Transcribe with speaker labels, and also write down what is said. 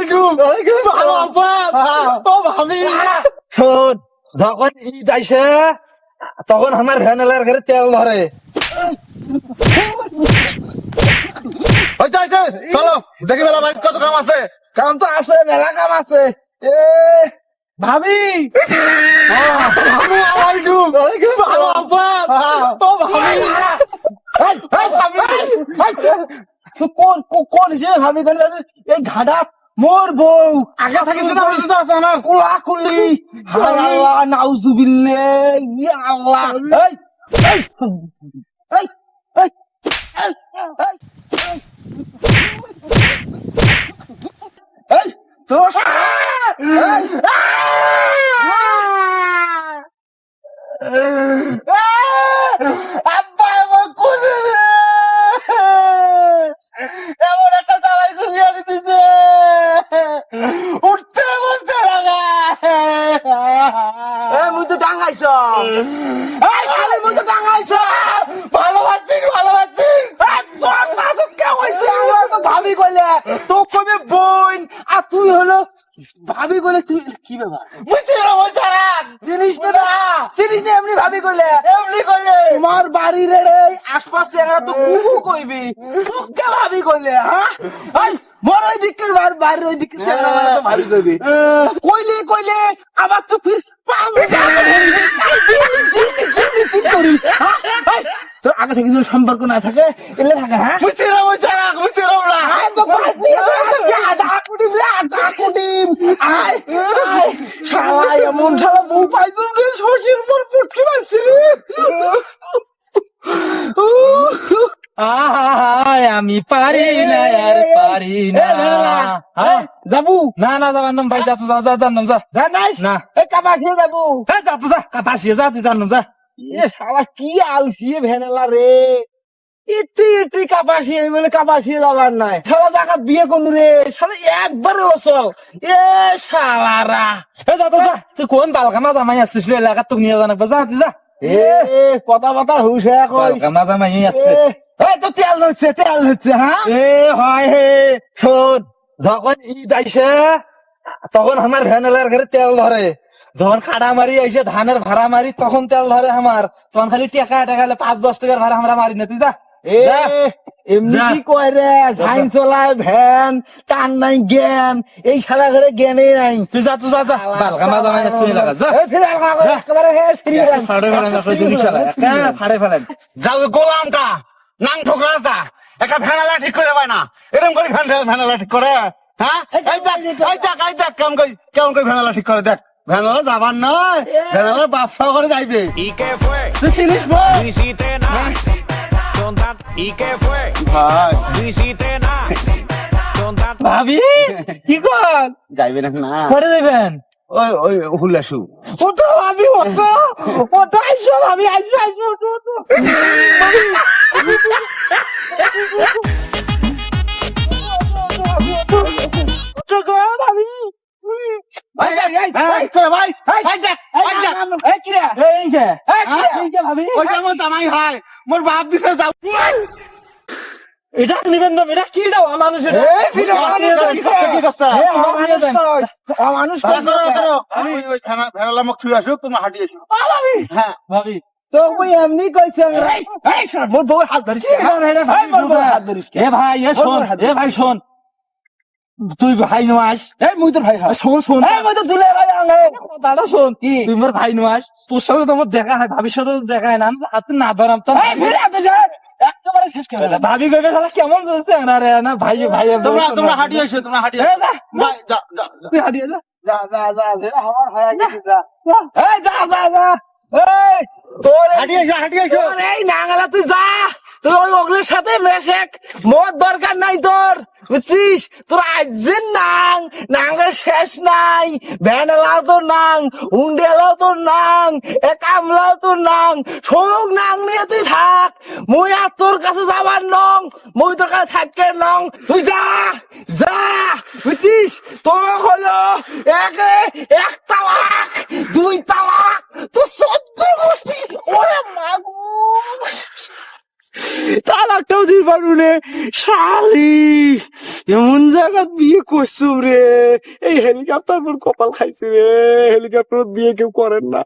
Speaker 1: আলাইকুম। ভালো আছেন? ও ভাবি।
Speaker 2: শোন যখন ঈদ আইসে তখন আমার ভ্যানেলার ঘরে তেল ধরে।
Speaker 1: চলো দেখি বেলা বাড়িতে কত কাম আছে।
Speaker 2: কাম তো আছে মেলা কাম আছে। এ ভাবি।
Speaker 1: ভালো আছেন? ও ভাবি।
Speaker 2: কোন কোন হিসেবে ভাবি? এই ঘাটা মোর বউ।
Speaker 1: আগে থেকে চিন্তা পরিচিত আছে আমার
Speaker 2: কুলা কুলি। আল্লাহ নাউজুবিল্লাহ। ইয়া আল্লাহ। এই। এই এই এই তোর এই
Speaker 1: আব্বা আমার কোনে রে এমন একটা চালাই খুশি আনি দিছে উঠতে বলতে লাগা
Speaker 2: এই মুই তো টাঙ্গাইছ এই খালি মুই তো টাঙ্গাইছ
Speaker 1: ভালো পাচ্ছিস
Speaker 2: তোর পাছত কে হইছে? আমার তো ভাবি কইলে তো কবে বোন আর তুই হলো ভাবি কইলে তুই কি ব্যাপার?
Speaker 1: বুঝছি না বুঝছি
Speaker 2: জিনিস না জিনিস না। এমনি ভাবি কইলে?
Speaker 1: এমনি কইলে।
Speaker 2: তোমার বাড়ি রে রে আশপাশ চেহারা তো কুকু কইবি। তোকে ভাবি কইলে হ্যাঁ? এই মোর ওই দিকের বার বাড়ির ওই দিকের চেহারা তো ভাবি কইবি। কইলে কইলে আবার তো ফির পাং করি হ্যাঁ? এই, আগে থেকে যদি সম্পর্ক না থাকে এলে থাকে হ্যাঁ
Speaker 1: বুঝছি না বুঝছি না বুঝছি না না
Speaker 2: আয় তো বাদ দিয়ে আদা কুটিম। আয়, আয়, শালা এমন শালা বউ পাইছো রে, শশীর উপর পুটকি মারছি রে।
Speaker 3: আহাই, আমি পারি না আর পারি না হ্যাঁ?
Speaker 2: যাবু
Speaker 3: না না যাবার নাম ভাই যা তুই যা যা নাম যা
Speaker 2: যা নাই
Speaker 3: না
Speaker 2: এ কাবা খেয়ে যাব
Speaker 3: হ্যাঁ যা তুই যা কথা আসিয়ে যা তুই নাম যা
Speaker 2: এ শালা কি আলসিয়ে ভেনেলা রে। ইটি ইটি কাপাসিয়ে বলে কাপাসিয়ে যাবার নাই। শালা জাগাত বিয়ে করলু রে। শালা একবারে অসল এ শালারা।
Speaker 3: এ যা তুই যা। তুই কোন বালকামা জামাই আসছিস রে? এলাকার তোকে নিয়ে জানাব। যা তুই যা।
Speaker 2: এ কথা বাতা হুশ হয়ে কই
Speaker 3: বালকামা জামাই আসছে
Speaker 2: এই তো তেল হচ্ছে তেল হচ্ছে হ্যাঁ
Speaker 3: এ হয় হে। শোন যখন ঈদ আইসে তখন আমার ভ্যানেলার ঘরে তেল ধরে। যখন খাড়া মারি আইসে ধানের ভাড়া মারি তখন তেল ধরে আমার। তখন খালি টেকা টেকা হলে পাঁচ দশ টাকার ভাড়া আমরা মারি না তুই যা।
Speaker 2: এমনি কি কয় রে? সাইন চলায় ভ্যান টান নাই জ্ঞান এই শালা ঘরে জ্ঞানই নাই।
Speaker 3: তুই যা তুই যা যা। বালকামা জামাই আসছে এলাকা যা।
Speaker 2: এ, ফিরে আলগা করে, একেবারে হে সিঁড়ি গেলাম।
Speaker 3: ফাড়ে ফেলেন আপনার জিনিস শালা। একা ফাড়ে ফেলেন।
Speaker 1: যাও গোলামটা। নাং ঠোকরাটা একটা ভ্যানালা ঠিক করে পায় না। এরকম করে ভ্যান ভ্যানালা ঠিক করে হ্যাঁ?
Speaker 2: এই
Speaker 1: এই দেখ
Speaker 2: কেমন করে
Speaker 1: এই দেখ এই দেখ কেমন করে কেমন করে ভ্যানালা ঠিক করে দেখ। ভ্যানালা যাবার নয় ভ্যানালা ব্যবসা করে যাইবে। চিনিস
Speaker 3: ভাবি কি কর?
Speaker 1: যাইবে না না।
Speaker 3: করে দেবেন
Speaker 1: ওই ওই হুলাসু
Speaker 2: ওঠো ভাবি ওঠো ওঠো আইসো ভাবি আইসো আইসো।
Speaker 1: করে ভাই ভাই দেখ ভাই দেখ
Speaker 2: এই কিরা
Speaker 3: এই
Speaker 2: এই কিরা এই যে ভাবি।
Speaker 1: ওইটা আমার জামাই হয় মোর বাপ দিছে যাও
Speaker 3: এটা নিবেন না এটা কি দাও মানুষ এটা
Speaker 2: এই ফিরে
Speaker 1: কি করছে, কি করছে,
Speaker 2: এ মানুষ নয় মানুষ
Speaker 1: করো করো ওই ওই ভ্যানা- ভ্যানালা মুখ ছুঁয়ে আসুক তুমি হাঁটিয়ে এসো হ্যাঁ।
Speaker 3: ভাবি।
Speaker 2: তো ওই এমনি কইছে এই এই সর বল বল হাত ধরিস।
Speaker 3: কি ভাই এ ভাই এ শোন এ ভাই শোন। তুই ভাই নোয়াস
Speaker 2: এই মুই তোর ভাই
Speaker 3: শোন শোন।
Speaker 2: এই মুই তো দুলে ভাই আঙ্গারে
Speaker 3: কথাটা শোন। তুই মোর ভাই নোয়াস তোর সাথে তোমার দেখা হয় ভাবির সাথে দেখা হয় না। হাতে না ধরাম তো।
Speaker 2: ফিরে যা। একেবারে শেষ করে।
Speaker 3: ভাবি শালা কেমন চলছে না না? ভাই ভাই
Speaker 1: তোমরা তোমরা হাঁটিয়ে এসো তোমরা হাঁটিয়ে
Speaker 3: যা
Speaker 1: যা। যা।
Speaker 3: তুই যা
Speaker 2: যা যা যা। আমার হয়ে গেছে যা এই যা যা যা। এই তোর এই-
Speaker 1: হাঁটিয়ে এসো হাঁটিয়ে এসো
Speaker 2: এই নাঙ্গালা তুই যা। তুই ওই ওগুলোর সাথে মেশেক। মোর দরকার নাই তোর। বুঝছিস? তোর আজের নাং নাঙ্গের শেষ নাই, ভ্যানেলাও তোর নাং, উন্ডেলাও তোর নাং, এ কামলাও তোর নাং সব নাং নিয়ে তুই থাক। মুই আর তোর কাছে যাবার নং, মুই তোর কাছে থাকতে নং। তুই যা যা, বুঝছিস? তোর হলো এক এক তালাক, দুই তালাক। তালাকটাও রে শালি, এমন জায়গা বিয়ে করছ রে? এই হেলিকপ্টার কপাল খাইছে রে হেলিকপ্টার বিয়ে কেউ করেন না।